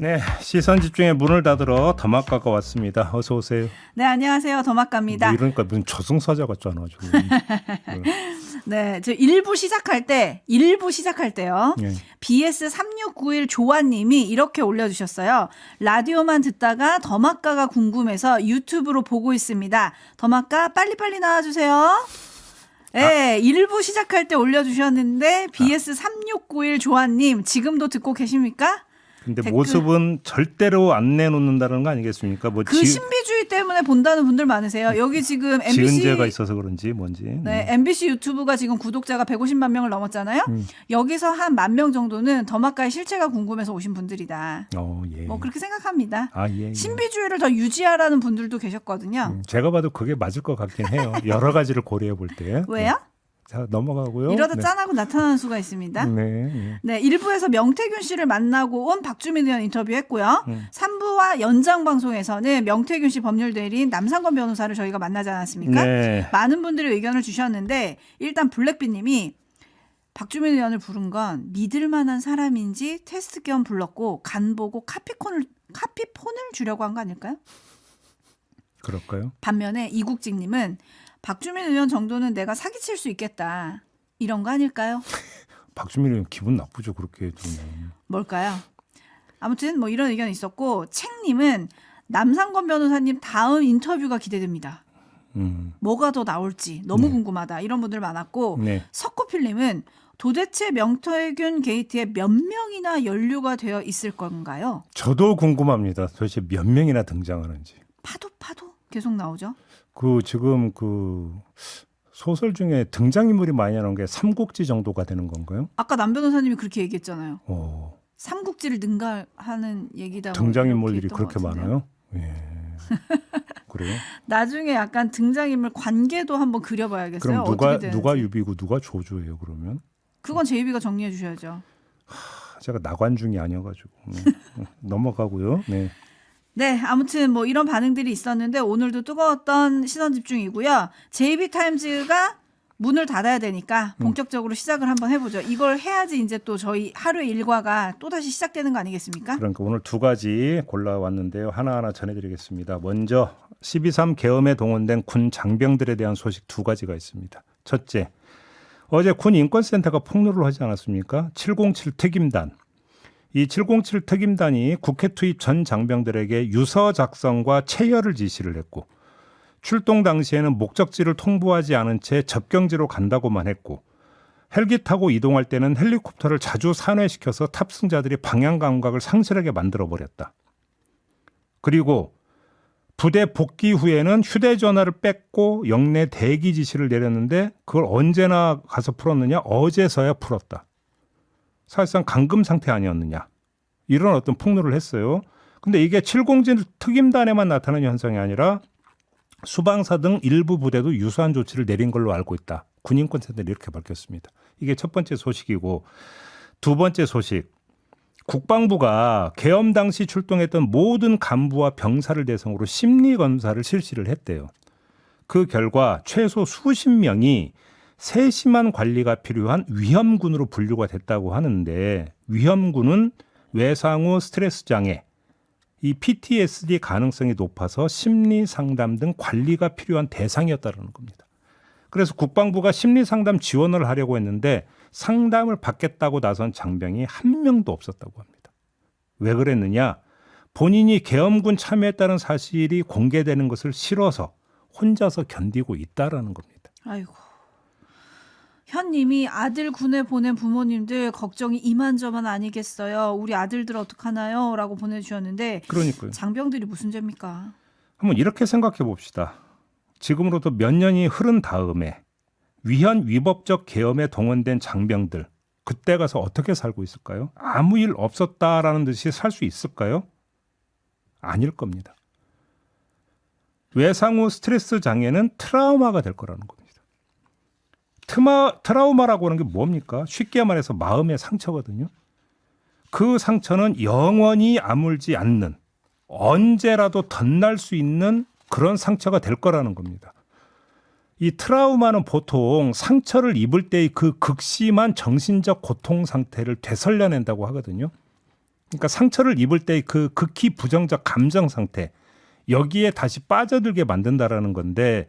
네, 시선 집중의 문을 닫으러 더마카가 왔습니다. 어서 오세요. 네, 안녕하세요. 더마카입니다. 뭐 이러니까 무슨 저승사자 같잖아 지금. 네, 저 1부 시작할 때, 1부 시작할 때요. 예. BS3691 조아님이 이렇게 올려주셨어요. 라디오만 듣다가 더마카가 궁금해서 유튜브로 보고 있습니다. 더마카 빨리빨리 나와주세요. 네, 1부 시작할 때 올려주셨는데 BS3691 조아님 지금도 듣고 계십니까? 근데 댓글. 모습은 절대로 안 내놓는다는 거 아니겠습니까? 뭐 그 지, 신비주의 때문에 본다는 분들 많으세요. 여기 지금 MBC 지은죄가 있어서 그런지 뭔지. 네, MBC 유튜브가 지금 구독자가 150만 명을 넘었잖아요. 음. 여기서 한 만 명 정도는 더마카의 실체가 궁금해서 오신 분들이다. 어, 예. 뭐 그렇게 생각합니다. 아, 예. 예. 신비주의를 더 유지하라는 분들도 계셨거든요. 음, 제가 봐도 그게 맞을 것 같긴 해요. 여러 가지를 고려해 볼 때. 왜요? 자, 넘어가고요. 이러다 네. 짠하고 나타나는 수가 있습니다. 네. 예. 네, 1부에서 명태균 씨를 만나고 온 박주민 의원 인터뷰했고요. 음. 3부와 연장 방송에서는 명태균 씨 법률 대리인 남상권 변호사를 저희가 만나지 않았습니까? 네. 많은 분들이 의견을 주셨는데 일단 블랙비 님이 박주민 의원을 부른 건 믿을 만한 사람인지 테스트 겸 불렀고 간 보고 카피콘을 카피폰을 주려고 한 거 아닐까요? 그럴까요? 반면에 이국직님은 박주민 의원 정도는 내가 사기칠 수 있겠다 이런 거 아닐까요? 박주민 의원 기분 나쁘죠 그렇게 좀. 뭘까요? 아무튼 뭐 이런 의견이 있었고 책님은 남상권 변호사님 다음 인터뷰가 기대됩니다. 음. 뭐가 더 나올지 너무 네. 궁금하다 이런 분들 많았고 네. 석고필님은 도대체 명태균 게이트에 몇 명이나 연루가 되어 있을 건가요? 저도 궁금합니다. 도대체 몇 명이나 등장하는지. 파도 파도 계속 나오죠. 그 지금 그 소설 중에 등장인물이 많이 나오는 게 삼국지 정도가 되는 건가요? 아까 남 변호사님이 그렇게 얘기했잖아요. 어, 삼국지를 능가하는 얘기다. 뭐 등장인물들이 그렇게. 많아요? 예. 그래요? 나중에 약간 등장인물 관계도 한번 그려봐야겠어요. 그럼 누가. 누가 유비고 누가 조조예요? 그러면 그건 제이비가 정리해 주셔야죠. 제가 나관중이 아니어가지고 네. 넘어가고요. 네. 네, 아무튼 뭐 이런 반응들이 있었는데 오늘도 뜨거웠던 시선 집중이고요. JB 타임즈가 문을 닫아야 되니까 음. 본격적으로 시작을 한번 해보죠. 이걸 해야지 이제 또 저희 하루의 일과가 또 다시 시작되는 거 아니겠습니까? 그러니까 오늘 두 가지 골라왔는데요. 하나하나 전해드리겠습니다. 먼저 12.3 계엄에 동원된 군 장병들에 대한 소식 두 가지가 있습니다. 첫째, 어제 군 인권센터가 폭로를 하지 않았습니까? 707 특임단. 이 707 특임단이 국회 투입 전 장병들에게 유서 작성과 체열을 지시를 했고 출동 당시에는 목적지를 통보하지 않은 채 접경지로 간다고만 했고 헬기 타고 이동할 때는 헬리콥터를 자주 산회시켜서 탑승자들이 방향 감각을 상실하게 만들어 버렸다. 그리고 부대 복귀 후에는 휴대전화를 뺏고 영내 대기 지시를 내렸는데 그걸 언제나 가서 풀었느냐? 어제서야 풀었다. 사실상 감금 상태 아니었느냐? 이런 어떤 폭로를 했어요. 근데 이게 707 특임단에만 나타나는 현상이 아니라 수방사 등 일부 부대도 유사한 조치를 내린 걸로 알고 있다. 군인권센터는 이렇게 밝혔습니다. 이게 첫 번째 소식이고 두 번째 소식. 국방부가 계엄 당시 출동했던 모든 간부와 병사를 대상으로 심리 검사를 실시를 했대요. 그 결과 최소 수십 명이 세심한 관리가 필요한 위험군으로 분류가 됐다고 하는데 위험군은 외상 후 스트레스 장애, 이 PTSD 가능성이 높아서 심리 상담 등 관리가 필요한 대상이었다는 겁니다. 그래서 국방부가 심리 상담 지원을 하려고 했는데 상담을 받겠다고 나선 장병이 한 명도 없었다고 합니다. 왜 그랬느냐? 본인이 계엄군 참여했다는 사실이 공개되는 것을 싫어서 혼자서 견디고 있다라는 겁니다. 아이고. 현님이 아들 군에 보낸 부모님들 걱정이 이만저만 아니겠어요. 우리 아들들 어떡하나요? 라고 보내주셨는데 그러니까요. 장병들이 무슨 죄입니까? 한번 이렇게 생각해 봅시다. 지금으로부터 몇 년이 흐른 다음에 위헌 위법적 계엄에 동원된 장병들 그때 가서 어떻게 살고 있을까요? 아무 일 없었다라는 듯이 살 수 있을까요? 아닐 겁니다. 외상 후 스트레스 장애는 트라우마가 될 거라는 겁니다. 트마, 트라우마라고 하는 게 뭡니까? 쉽게 말해서 마음의 상처거든요. 그 상처는 영원히 아물지 않는 언제라도 덧날 수 있는 그런 상처가 될 거라는 겁니다. 이 트라우마는 보통 상처를 입을 때의 그 극심한 정신적 고통 상태를 되살려낸다고 하거든요. 그러니까 상처를 입을 때그 극히 부정적 감정 상태 여기에 다시 빠져들게 만든다라는 건데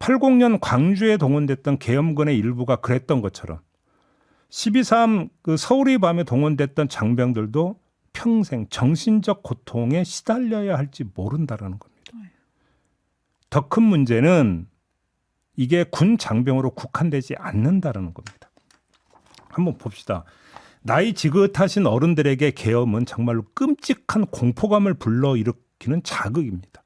80년 광주에 동원됐던 계엄군의 일부가 그랬던 것처럼 12.3 그 서울의 밤에 동원됐던 장병들도 평생 정신적 고통에 시달려야 할지 모른다라는 겁니다. 더 큰 문제는 이게 군 장병으로 국한되지 않는다라는 겁니다. 한번 봅시다. 나이 지긋하신 어른들에게 계엄은 정말로 끔찍한 공포감을 불러일으키는 자극입니다.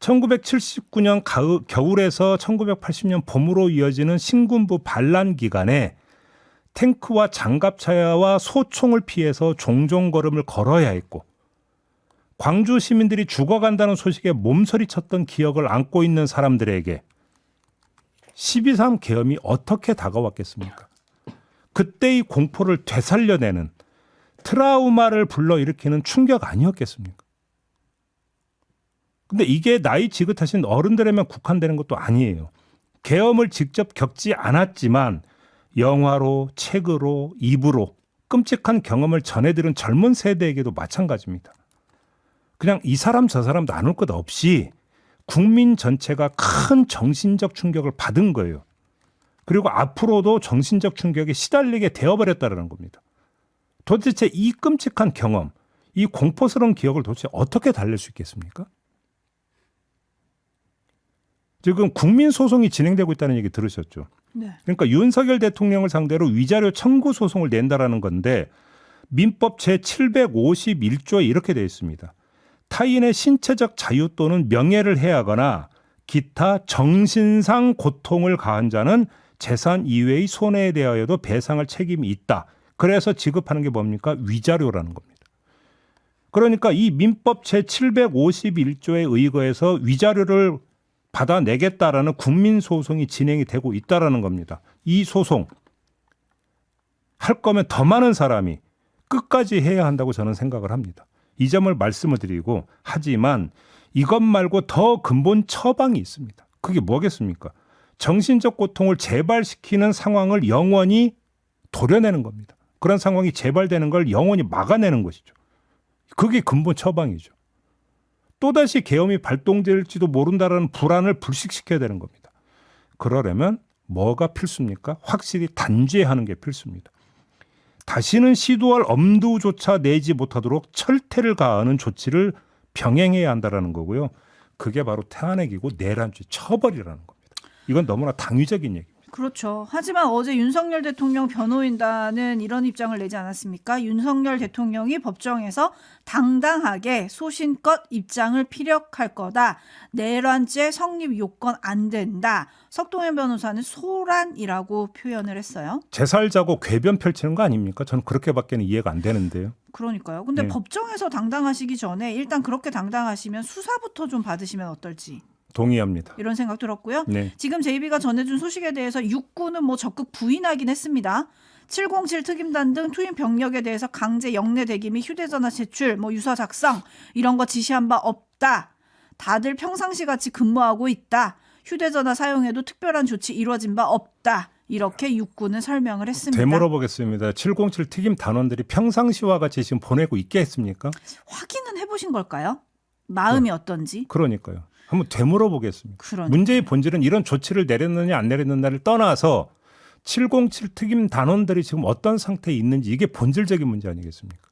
1979년 가을, 겨울에서 1980년 봄으로 이어지는 신군부 반란 기간에 탱크와 장갑차와 소총을 피해서 종종 걸음을 걸어야 했고 광주 시민들이 죽어간다는 소식에 몸서리쳤던 기억을 안고 있는 사람들에게 12.3 계엄이 어떻게 다가왔겠습니까? 그때의 공포를 되살려내는 트라우마를 불러일으키는 충격 아니었겠습니까? 근데 이게 나이 지긋하신 어른들에만 국한되는 것도 아니에요. 계엄을 직접 겪지 않았지만 영화로, 책으로, 입으로 끔찍한 경험을 전해들은 젊은 세대에게도 마찬가지입니다. 그냥 이 사람 저 사람 나눌 것 없이 국민 전체가 큰 정신적 충격을 받은 거예요. 그리고 앞으로도 정신적 충격에 시달리게 되어버렸다는 겁니다. 도대체 이 끔찍한 경험, 이 공포스러운 기억을 도대체 어떻게 달랠 수 있겠습니까? 지금 국민 소송이 진행되고 있다는 얘기 들으셨죠? 네. 그러니까 윤석열 대통령을 상대로 위자료 청구 소송을 낸다라는 건데 민법 제 751조에 이렇게 되어 있습니다. 타인의 신체적 자유 또는 명예를 해하거나 기타 정신상 고통을 가한 자는 재산 이외의 손해에 대하여도 배상할 책임이 있다. 그래서 지급하는 게 뭡니까? 위자료라는 겁니다. 그러니까 이 민법 제 751조에 의거해서 위자료를 받아내겠다라는 국민 소송이 진행이 되고 있다라는 겁니다. 이 소송 할 거면 더 많은 사람이 끝까지 해야 한다고 저는 생각을 합니다. 이 점을 말씀을 드리고 하지만 이것 말고 더 근본 처방이 있습니다. 그게 뭐겠습니까? 정신적 고통을 재발시키는 상황을 영원히 도려내는 겁니다. 그런 상황이 재발되는 걸 영원히 막아내는 것이죠. 그게 근본 처방이죠. 또다시 계엄이 발동될지도 모른다라는 불안을 불식시켜야 되는 겁니다. 그러려면 뭐가 필수입니까? 확실히 단죄하는 게 필수입니다. 다시는 시도할 엄두조차 내지 못하도록 철퇴를 가하는 조치를 병행해야 한다라는 거고요. 그게 바로 태안핵이고 내란죄 처벌이라는 겁니다. 이건 너무나 당위적인 얘기입니다. 그렇죠. 하지만 어제 윤석열 대통령 변호인단은 이런 입장을 내지 않았습니까? 윤석열 대통령이 법정에서 당당하게 소신껏 입장을 피력할 거다. 내란죄 성립 요건 안 된다. 석동현 변호사는 소란이라고 표현을 했어요. 제살자고 궤변 펼치는 거 아닙니까? 저는 그렇게밖에는 이해가 안 되는데요. 그러니까요. 근데 네. 법정에서 당당하시기 전에 일단 그렇게 당당하시면 수사부터 좀 받으시면 어떨지 동의합니다. 이런 생각 들었고요. 네. 지금 제이비가 전해준 소식에 대해서 육군은 뭐 적극 부인하긴 했습니다. 707 특임단 등 투입 병력에 대해서 강제 영내 대기 및 휴대전화 제출, 뭐 유서 작성 이런 거 지시한 바 없다. 다들 평상시 같이 근무하고 있다. 휴대전화 사용에도 특별한 조치 이루어진 바 없다. 이렇게 육군은 설명을 했습니다. 되물어 보겠습니다. 707 특임 단원들이 평상시와 같이 지금 보내고 있겠습니까? 확인은 해보신 걸까요? 마음이 어떤지. 그러니까요. 한번 되물어 보겠습니다. 그러니 문제의 본질은 이런 조치를 내렸느냐 안 내렸느냐를 떠나서 707 특임 단원들이 지금 어떤 상태에 있는지 이게 본질적인 문제 아니겠습니까?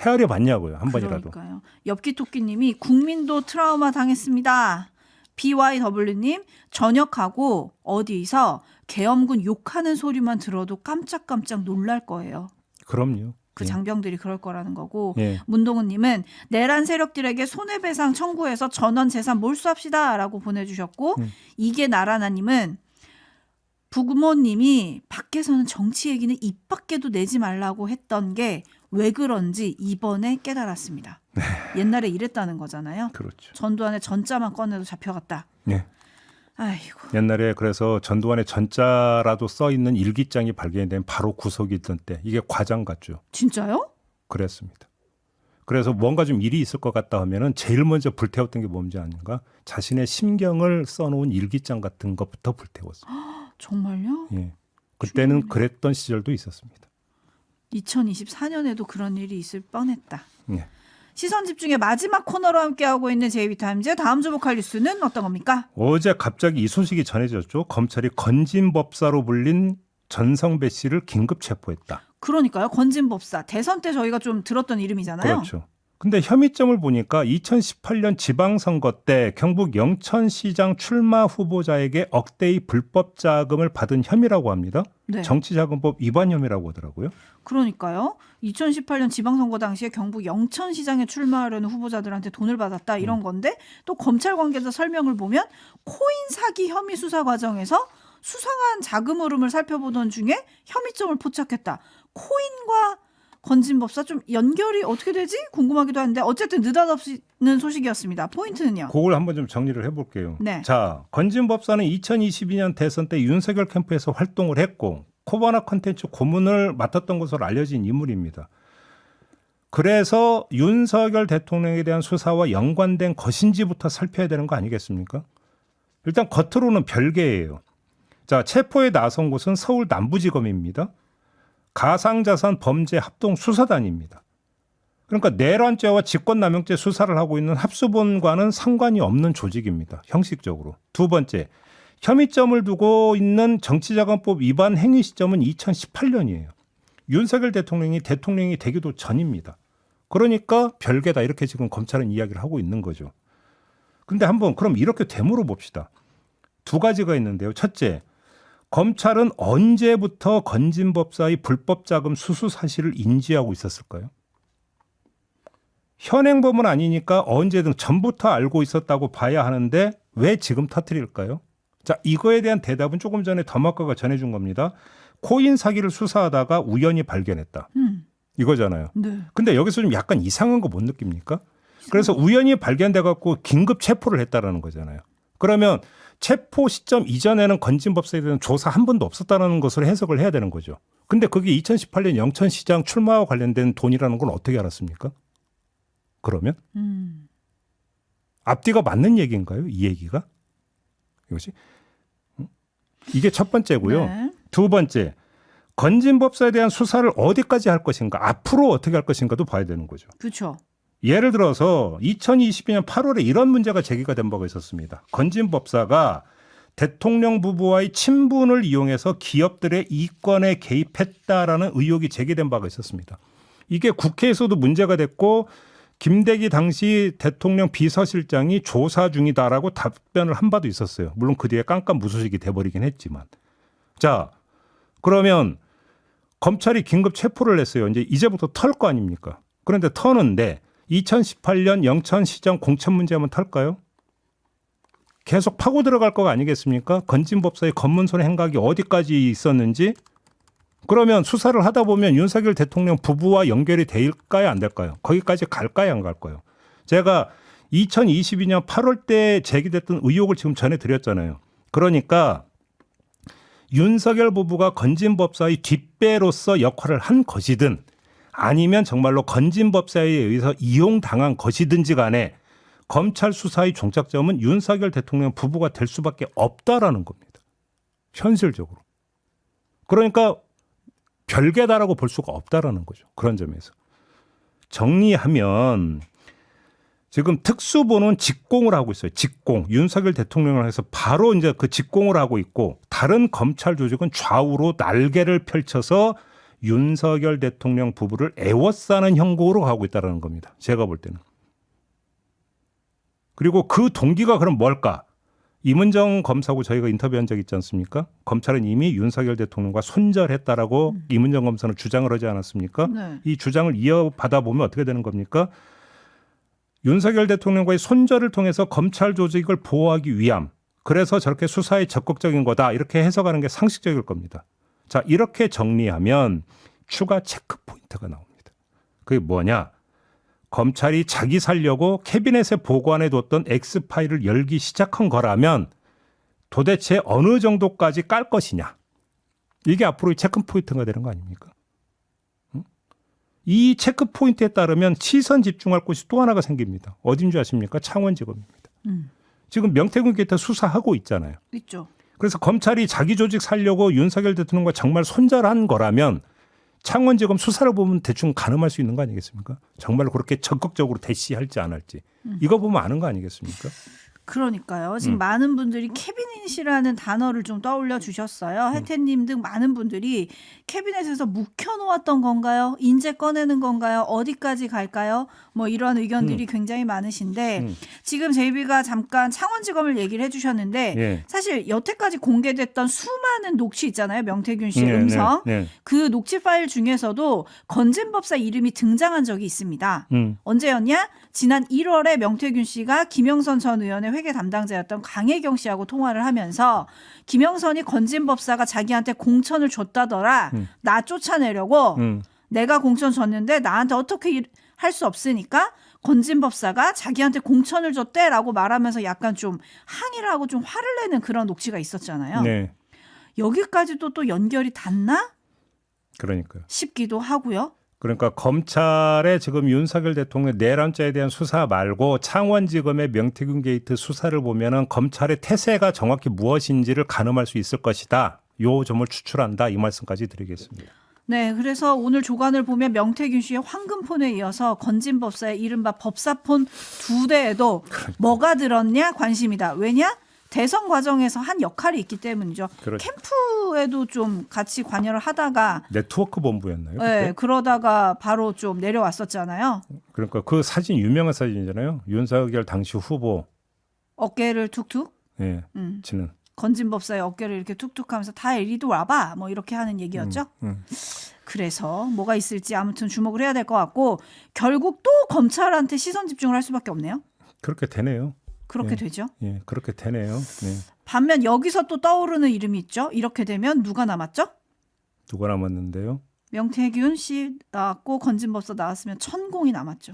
헤아려 봤냐고요 한 번이라도. 그러니까요. 엽기 토끼님이 국민도 트라우마 당했습니다. BYW님 전역하고 어디서 계엄군 욕하는 소리만 들어도 깜짝깜짝 놀랄 거예요. 그럼요. 그 예. 장병들이 그럴 거라는 거고 예. 문동은님은 내란 세력들에게 손해배상 청구해서 전원 재산 몰수합시다라고 보내주셨고 음. 이게 나라나님은 부모님이 밖에서는 정치 얘기는 입 밖에도 내지 말라고 했던 게 왜 그런지 이번에 깨달았습니다. 네. 옛날에 이랬다는 거잖아요. 그렇죠. 전두환의 전자만 꺼내도 잡혀갔다. 예. 아이고 옛날에 그래서 전두환의 전자라도 써 있는 일기장이 발견된 바로 구석이 있던 때 이게 과장 같죠. 진짜요? 그랬습니다. 그래서 뭔가 좀 일이 있을 것 같다 하면은 제일 먼저 불태웠던 게 뭔지 아닌가? 자신의 심경을 써놓은 일기장 같은 것부터 불태웠어요. 정말요? 예. 그때는 그랬던 시절도 있었습니다. 2024년에도 그런 일이 있을 뻔했다. 네. 시선 집중의 마지막 코너로 함께하고 있는 제이비타임즈 다음 주목할 뉴스는 어떤 겁니까? 어제 갑자기 이 소식이 전해졌죠. 검찰이 건진법사로 불린 전성배 씨를 긴급 체포했다. 그러니까요. 건진법사 대선 때 저희가 좀 들었던 이름이잖아요. 그렇죠. 근데 혐의점을 보니까 2018년 지방선거 때 경북 영천시장 출마 후보자에게 억대의 불법 자금을 받은 혐의라고 합니다. 네. 정치자금법 위반 혐의라고 하더라고요. 그러니까요. 2018년 지방선거 당시에 경북 영천시장에 출마하려는 후보자들한테 돈을 받았다 이런 음. 건데 또 검찰 관계자 설명을 보면 코인 사기 혐의 수사 과정에서 수상한 자금 흐름을 살펴보던 중에 혐의점을 포착했다. 코인과 건진법사 좀 연결이 어떻게 되지 궁금하기도 한데 어쨌든 느닷없는 소식이었습니다. 포인트는요. 그걸 한번 좀 정리를 해볼게요. 네. 자, 건진법사는 2022년 대선 때 윤석열 캠프에서 활동을 했고 코바나 컨텐츠 고문을 맡았던 것으로 알려진 인물입니다. 그래서 윤석열 대통령에 대한 수사와 연관된 것인지부터 살펴야 되는 거 아니겠습니까? 일단 겉으로는 별개예요. 자, 체포에 나선 곳은 서울 남부지검입니다. 가상자산 범죄 합동 수사단입니다. 그러니까 내란죄와 직권남용죄 수사를 하고 있는 합수본과는 상관이 없는 조직입니다. 형식적으로. 두 번째, 혐의점을 두고 있는 정치자금법 위반 행위 시점은 2018년이에요. 윤석열 대통령이 대통령이 되기도 전입니다. 그러니까 별개다 이렇게 지금 검찰은 이야기를 하고 있는 거죠. 근데 한번 그럼 이렇게 되물어 봅시다. 두 가지가 있는데요. 첫째, 검찰은 언제부터 건진법사의 불법 자금 수수 사실을 인지하고 있었을까요? 현행범은 아니니까 언제든 전부터 알고 있었다고 봐야 하는데 왜 지금 터뜨릴까요? 자, 이거에 대한 대답은 조금 전에 더마카가 전해준 겁니다. 코인 사기를 수사하다가 우연히 발견했다. 음. 이거잖아요. 네. 근데 여기서 좀 약간 이상한 거 못 느낍니까? 그래서 우연히 발견돼 갖고 긴급 체포를 했다라는 거잖아요. 그러면 체포 시점 이전에는 건진법사에 대한 조사 한 번도 없었다는 것으로 해석을 해야 되는 거죠. 근데 그게 2018년 영천시장 출마와 관련된 돈이라는 건 어떻게 알았습니까? 그러면 음. 앞뒤가 맞는 얘기인가요? 이 얘기가? 이것이 음? 이게 첫 번째고요. 네. 두 번째, 건진법사에 대한 수사를 어디까지 할 것인가, 앞으로 어떻게 할 것인가도 봐야 되는 거죠. 그렇죠. 예를 들어서 2022년 8월에 이런 문제가 제기가 된 바가 있었습니다. 건진 법사가 대통령 부부와의 친분을 이용해서 기업들의 이권에 개입했다라는 의혹이 제기된 바가 있었습니다. 이게 국회에서도 문제가 됐고 김대기 당시 대통령 비서실장이 조사 중이다라고 답변을 한 바도 있었어요. 물론 그 뒤에 깜깜 무소식이 돼버리긴 했지만. 자, 그러면 검찰이 긴급 체포를 했어요. 이제 이제부터 털 거 아닙니까? 그런데 터는데 2018년 영천시장 공천 문제 한번 털까요? 계속 파고 들어갈 거 아니겠습니까? 건진법사의 검문소의 행각이 어디까지 있었는지 그러면 수사를 하다 보면 윤석열 대통령 부부와 연결이 될까요? 안 될까요? 거기까지 갈까요? 안 갈까요? 제가 2022년 8월 때 제기됐던 의혹을 지금 전해드렸잖아요. 그러니까 윤석열 부부가 건진법사의 뒷배로서 역할을 한 것이든 아니면 정말로 건진법사에 의해서 이용당한 것이든지 간에 검찰 수사의 종착점은 윤석열 대통령 부부가 될 수밖에 없다라는 겁니다. 현실적으로. 그러니까 별개다라고 볼 수가 없다라는 거죠. 그런 점에서. 정리하면 지금 특수본은 직공을 하고 있어요. 직공. 윤석열 대통령을 해서 바로 이제 그 직공을 하고 있고 다른 검찰 조직은 좌우로 날개를 펼쳐서 윤석열 대통령 부부를 애워싸는 형국으로 가고 있다는 겁니다. 제가 볼 때는. 그리고 그 동기가 그럼 뭘까? 이문정 검사하고 저희가 인터뷰한 적 있지 않습니까? 검찰은 이미 윤석열 대통령과 손절했다라고 이문정 검사는 주장을 하지 않았습니까? 네. 이 주장을 이어받아 보면 어떻게 되는 겁니까? 윤석열 대통령과의 손절을 통해서 검찰 조직을 보호하기 위함. 그래서 저렇게 수사에 적극적인 거다. 이렇게 해석하는 게 상식적일 겁니다. 자, 이렇게 정리하면 추가 체크 포인트가 나옵니다. 그게 뭐냐? 검찰이 자기 살려고 캐비넷에 보관해 뒀던 X파일을 열기 시작한 거라면 도대체 어느 정도까지 깔 것이냐? 이게 앞으로의 체크 포인트가 되는 거 아닙니까? 응? 이 체크 포인트에 따르면 시선 집중할 곳이 또 하나가 생깁니다. 어딘 줄 아십니까? 창원지검입니다. 음. 지금 명태균 기타 수사하고 있잖아요. 있죠. 그래서 검찰이 자기 조직 살려고 윤석열 대통령과 정말 손절한 거라면 창원지검 수사를 보면 대충 가늠할 수 있는 거 아니겠습니까? 정말 그렇게 적극적으로 대시할지 안 할지 이거 보면 아는 거 아니겠습니까? 그러니까요. 지금 음. 많은 분들이 캐비닛이라는 단어를 좀 떠올려 주셨어요. 음. 혜태님 등 많은 분들이 캐비넷에서 묵혀놓았던 건가요? 인제 꺼내는 건가요? 어디까지 갈까요? 뭐 이런 의견들이 굉장히 많으신데 음. 지금 제이비가 잠깐 창원지검을 얘기를 해주셨는데 예. 사실 여태까지 공개됐던 수많은 녹취 있잖아요. 명태균 씨의 네, 음성. 네, 네. 그 녹취 파일 중에서도 건진법사 이름이 등장한 적이 있습니다. 음. 언제였냐? 지난 1월에 명태균 씨가 김영선 전 의원의 회계 담당자였던 강혜경 씨하고 통화를 하면서 김영선이 건진법사가 자기한테 공천을 줬다더라. 음. 나 쫓아내려고 음. 내가 공천 줬는데 나한테 어떻게 할 수 없으니까 건진 법사가 자기한테 공천을 줬대라고 말하면서 약간 좀 항의를 하고 좀 화를 내는 그런 녹취가 있었잖아요. 네. 여기까지도 또 연결이 닿나 그러니까요. 싶기도 하고요. 그러니까 검찰의 지금 윤석열 대통령 내란죄에 대한 수사 말고 창원지검의 명태균 게이트 수사를 보면은 검찰의 태세가 정확히 무엇인지를 가늠할 수 있을 것이다. 요 점을 추출한다 이 말씀까지 드리겠습니다. 네, 그래서 오늘 조간을 보면 명태균 씨의 황금폰에 이어서 건진법사의 이른바 법사폰 두 대에도 뭐가 들었냐 관심이다. 왜냐? 대선 과정에서 한 역할이 있기 때문이죠. 그렇죠. 캠프에도 좀 같이 관여를 하다가 네트워크 본부였나요? 그때? 네, 그러다가 바로 좀 내려왔었잖아요. 그러니까 그 사진 유명한 사진이잖아요. 윤석열 당시 후보 어깨를 툭툭 예, 음, 치는. 건진법사의 어깨를 이렇게 툭툭하면서 다 이리도 와봐 뭐 이렇게 하는 얘기였죠. 음. 그래서 뭐가 있을지 아무튼 주목을 해야 될 것 같고 결국 또 검찰한테 시선 집중을 할 수밖에 없네요. 그렇게 되네요. 그렇게 예. 되죠. 예, 그렇게 되네요. 네. 반면 여기서 또 떠오르는 이름이 있죠. 이렇게 되면 누가 남았죠? 누가 남았는데요? 명태균 씨 나왔고 건진법사 나왔으면 천공이 남았죠.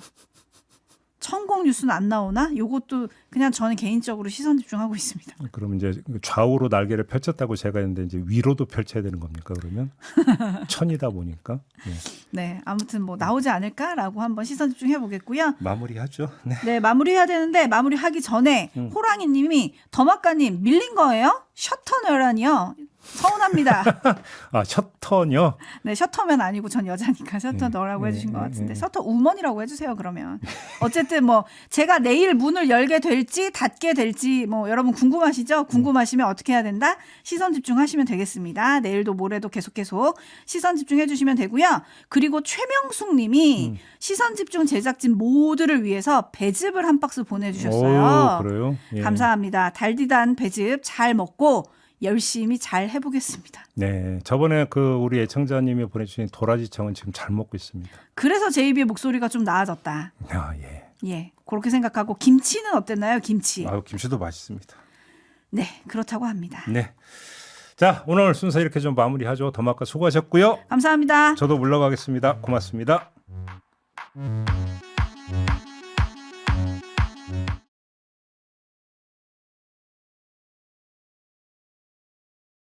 천공 뉴스는 안 나오나? 요것도 그냥 저는 개인적으로 시선 집중하고 있습니다. 그럼 이제 좌우로 날개를 펼쳤다고 제가 했는데 이제 위로도 펼쳐야 되는 겁니까? 그러면 천이다 보니까 예. 네, 아무튼 뭐 나오지 않을까라고 한번 시선 집중해 보겠고요. 마무리하죠. 네. 네, 마무리해야 되는데 마무리하기 전에 음. 호랑이님이 더마카님 밀린 거예요? 셔터 너란이요. 서운합니다. 아 셔터요. 네, 셔터면 아니고 전 여자니까 셔터 네, 너라고 네, 해주신 것 네, 같은데 네. 셔터 우먼이라고 해주세요 그러면 어쨌든 뭐 제가 내일 문을 열게 될지 닫게 될지 뭐 여러분 궁금하시죠? 궁금하시면 어떻게 해야 된다? 시선 집중하시면 되겠습니다. 내일도 모레도 계속 계속 시선 집중해 주시면 되고요. 그리고 최명숙님이 음. 시선 집중 제작진 모두를 위해서 배즙을 한 박스 보내주셨어요. 오, 그래요? 예. 감사합니다. 달디단 배즙 잘 먹고 열심히 잘 해보겠습니다. 네, 저번에 그 우리 애청자님이 보내주신 도라지청은 지금 잘 먹고 있습니다. 그래서 제이비의 목소리가 좀 나아졌다. 아 예. 예, 그렇게 생각하고 김치는 어땠나요? 김치. 아유 김치도 맛있습니다. 네, 그렇다고 합니다. 네. 자 오늘 순서 이렇게 좀 마무리하죠. 더마카 수고하셨고요. 감사합니다. 저도 물러가겠습니다. 고맙습니다.